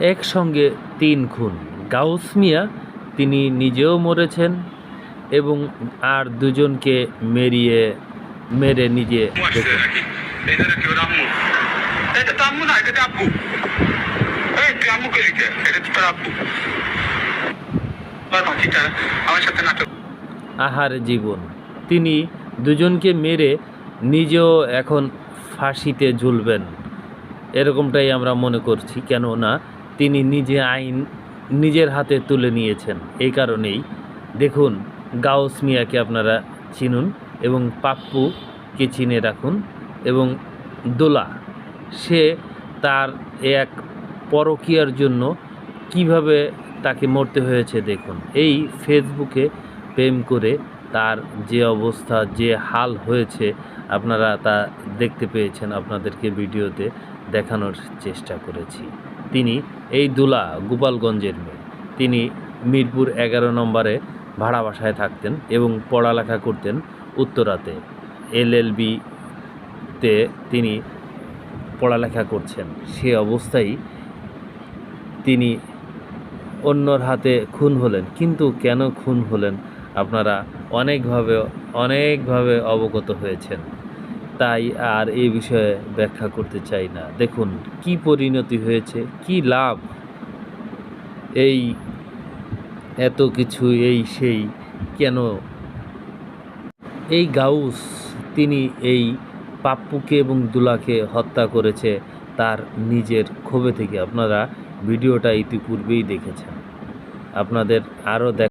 একসঙ্গে তিন খুন। গাউস মিয়া, তিনি নিজেও মরেছেন এবং আর দুজনকে মেরিয়ে, মেরে নিজে আহার জীবন। তিনি দুজনকে মেরে নিজেও এখন ফাঁসিতে ঝুলবেন। এরকমটাই আমরা মনে করছি, কেননা তিনি নিজে আইন নিজের হাতে তুলে নিয়েছেন। এই কারণেই দেখুন, গাউস মিয়াকে আপনারা চিনুন এবং পাপ্পুকে চিনে রাখুন এবং দোলা, সে তার এক পরকীয়ার জন্য কীভাবে তাকে মরতে হয়েছে দেখুন। এই ফেসবুকে প্রেম করে তার যে অবস্থা, যে হাল হয়েছে, আপনারা তা দেখতে পেয়েছেন। আপনাদেরকে ভিডিওতে দেখানোর চেষ্টা করেছি। তিনি এই দুলা গোপালগঞ্জের মেয়ে। তিনি মিরপুর এগারো নম্বরে ভাড়া বাসায় থাকতেন এবং পড়ালেখা করতেন উত্তরাতে। এল এল তে তিনি পড়ালেখা করছেন। সে অবস্থায় তিনি অন্যর হাতে খুন হলেন। কিন্তু কেন খুন হলেন আপনারা অনেকভাবে অনেকভাবে অবগত হয়েছেন। তাই আর এই বিষয়ে ব্যাখ্যা করতে চাই না। দেখুন, কি পরিণতি হয়েছে, কি লাভ? এই এত কিছু, এই সেই, কেন? এই গাউস তিনি এই পাপ্পুকে এবং দুলাকে হত্যা করেছে তার নিজের ক্ষোভে থেকে। আপনারা ভিডিওটা ইতিপূর্বেই দেখেছেন। আপনাদের আরও দেখ